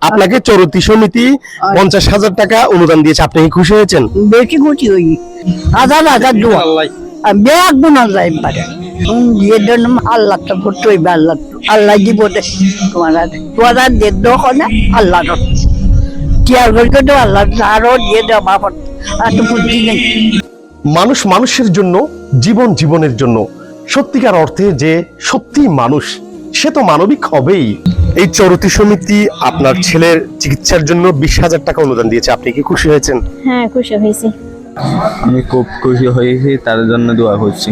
আপনাকে চরতি সমিতি পঞ্চাশ হাজার টাকা অনুদান দিয়েছে। আপনি কি খুশি হয়েছেন? বেশি খুশি হই। হাজার হাজার দোয়া। পারে। জন্য আল্লাহ তো হইবে আল্লাহ আল্লাহ দিব দে তোমার হাতে। তোমার আর যে দোকানে আল্লাহ তো আরও দিয়ে দেওয়া বাপর আর তো বুদ্ধি নেই। মানুষ মানুষের জন্য জীবন জীবনের জন্য। সত্যিকার অর্থে যে সত্যি মানুষ সে তো মানবিক হবেই। এই চরতি সমিতি আপনার ছেলের চিকিৎসার জন্য বিশ হাজার টাকা অনুদান দিয়েছে। আপনি কি খুশি হয়েছেন? হ্যাঁ খুশি হয়েছি। আমি খুব খুশি হয়েছি তার জন্য দোয়া করছি।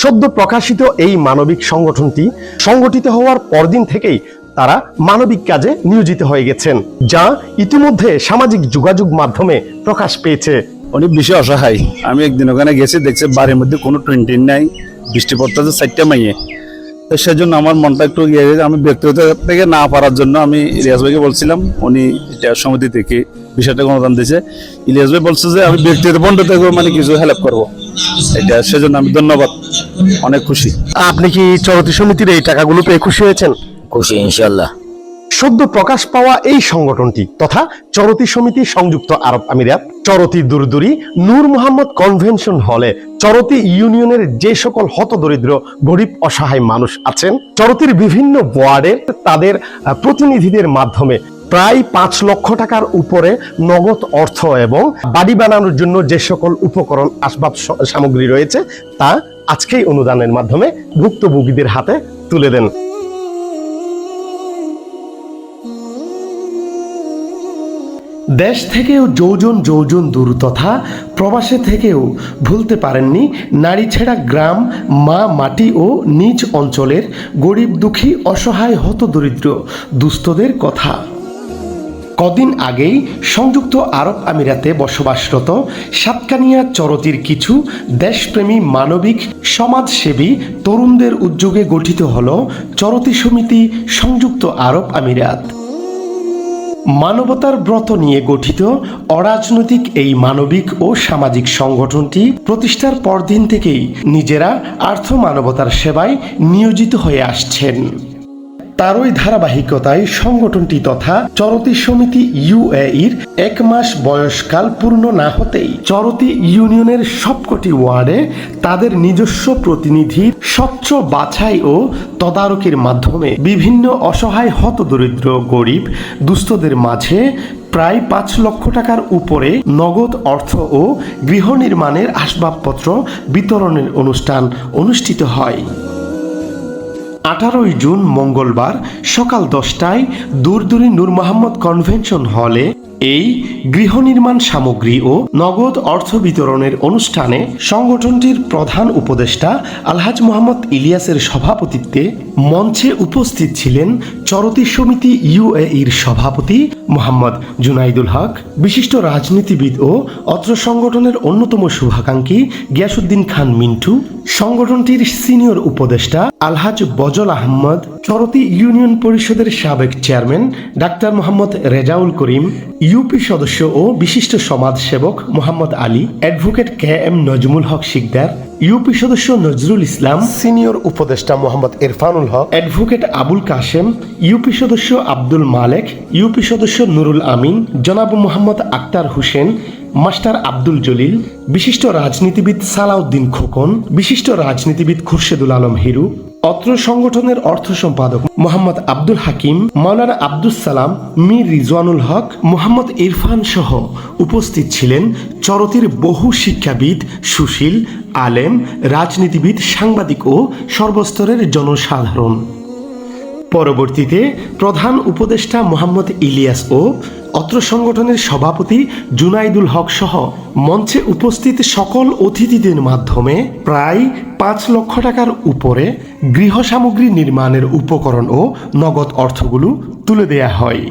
সদ্য প্রকাশিত এই মানবিক সংগঠনটি সংগঠিত হওয়ার পরদিন থেকেই তারা মানবিক কাজে নিয়োজিত হয়ে গেছেন যা ইতিমধ্যে সামাজিক যোগাযোগ মাধ্যমে প্রকাশ পেয়েছে। উনি বেশি অসহায়। আমি একদিন ওখানে গেছি দেখছি বাড়ির মধ্যে কোনো টোয়েন্টি নাই বৃষ্টি পড়তেছে চারটা মাইয়ে। সেজন্য আমার মনটা একটু ইয়ে আমি ব্যক্তিগত থেকে না পারার জন্য আমি ইলিয়াস ভাইকে বলছিলাম উনি সমিতি থেকে বিষয়টা অনুদান দিয়েছে। ইলিয়াস ভাই বলছে যে আমি ব্যক্তিগত বন্ধ থেকে মানে কিছু হেল্প করব। এটা সেজন্য আমি ধন্যবাদ অনেক খুশি। আপনি কি চরতি সমিতির এই টাকাগুলো পেয়ে খুশি হয়েছেন? খুশি ইনশাল্লাহ সদ্য প্রকাশ পাওয়া এই সংগঠনটি তথা চরতি সমিতি সংযুক্ত আরব আমিরাত চরতি দুরদুরি নূর মোহাম্মদ কনভেনশন হলে চরতি ইউনিয়নের যে সকল হতদরিদ্র, গরিব, অসহায় মানুষ আছেন, চরতির বিভিন্ন ওয়ার্ডের তাদের প্রতিনিধিদের মাধ্যমে প্রায় পাঁচ লক্ষ টাকার উপরে নগদ অর্থ এবং বাড়ি বানানোর জন্য যে সকল উপকরণ, আসবাব সামগ্রী রয়েছে, তা আজকেই অনুদানের মাধ্যমে ভুক্তভোগীদের হাতে তুলে দেন। দেশ থেকেও যৌজন যৌজন দূর তথা প্রবাসে থেকেও ভুলতে পারেননি নারী ছেড়া গ্রাম, মা, মাটি ও নিজ অঞ্চলের গরিব দুঃখী অসহায় হতদরিদ্র দুস্থদের কথা। কদিন আগেই সংযুক্ত আরব আমিরাতে বসবাসরত সাতকানিয়া চরতির কিছু দেশপ্রেমী মানবিক সমাজসেবী তরুণদের উদ্যোগে গঠিত হল চরতি সমিতি সংযুক্ত আরব আমিরাত। মানবতার ব্রত নিয়ে গঠিত অরাজনৈতিক এই মানবিক ও সামাজিক সংগঠনটি প্রতিষ্ঠার পরদিন থেকেই নিজেরা আর্থ মানবতার সেবায় নিয়োজিত হয়ে আসছেন। তারই ধারাবাহিকতায় সংগঠনটি তথা চরতি সমিতি ইউএইর এক মাস বয়সকাল পূর্ণ না হতেই চরতি ইউনিয়নের সবকটি ওয়ার্ডে তাদের নিজস্ব প্রতিনিধির স্বচ্ছ বাছাই ও তদারকির মাধ্যমে বিভিন্ন অসহায় হতদরিদ্র, গরিব, দুস্থদের মাঝে প্রায় পাঁচ লক্ষ টাকার উপরে নগদ অর্থ ও গৃহ নির্মাণের আসবাবপত্র বিতরণের অনুষ্ঠান অনুষ্ঠিত হয়। আঠারোই জুন মঙ্গলবার সকাল দশটায় দূরদূরি নূর মোহাম্মদ কনভেনশন হলে এই গৃহ নির্মাণ সামগ্রী ও নগদ অর্থ বিতরণের অনুষ্ঠানে সংগঠনটির প্রধান উপদেষ্টা আলহাজ মোহাম্মদ ইলিয়াসের সভাপতিত্বে মঞ্চে উপস্থিত ছিলেন চরতি সমিতি ইউএইর সভাপতি মোহাম্মদ জুনাইদুল হক, বিশিষ্ট রাজনীতিবিদ ও অত্র সংগঠনের অন্যতম শুভাকাঙ্ক্ষী গিয়াসুদ্দিন খান মিন্টু, সংগঠনটির সিনিয়র উপদেষ্টা আলহাজ বজল আহমদ, চরতি ইউনিয়ন পরিষদের সাবেক chairman doctor Mohammad Rezaul Karim, UP সদস্য ও বিশিষ্ট সমাজসেবক Mohammad Ali, advocate K M Nazmul Haque Sikder, UP সদস্য নজরুল ইসলাম, সিনিয়র উপদেষ্টা মোহাম্মদ ইরফানুল হক, অ্যাডভোকেট আবুল কাশেম ইউপি সদস্য আব্দুল মালেক, ইউপি সদস্য নুরুল আমিন, জনাব মোহাম্মদ আক্তার হোসেন, মাস্টার আব্দুল জলিল, বিশিষ্ট রাজনীতিবিদ সালাউদ্দিন খোকন, বিশিষ্ট রাজনীতিবিদ খুরশেদুল আলম হিরু, অত্র সংগঠনের অর্থ সম্পাদক মোহাম্মদ আব্দুল হাকিম, মাওলানা আব্দুল সালাম, মীর রিজওয়ানুল হক, মোহাম্মদ ইরফান সহ উপস্থিত ছিলেন চরতির বহু শিক্ষাবিদ সুশীল, আলেম, রাজনীতিবিদ, সাংবাদিক ও সর্বস্তরের জনসাধারণ। পরবর্তীতে প্রধান উপদেষ্টা মোহাম্মদ ইলিয়াস ও অত্র সংগঠনের সভাপতি জুনাইদুল হক সহ মঞ্চে উপস্থিত সকল অতিথিদের মাধ্যমে প্রায় পাঁচ লক্ষ টাকার উপরে গৃহ সামগ্রী নির্মাণের উপকরণ ও নগদ অর্থগুলো তুলে দেয়া হয়।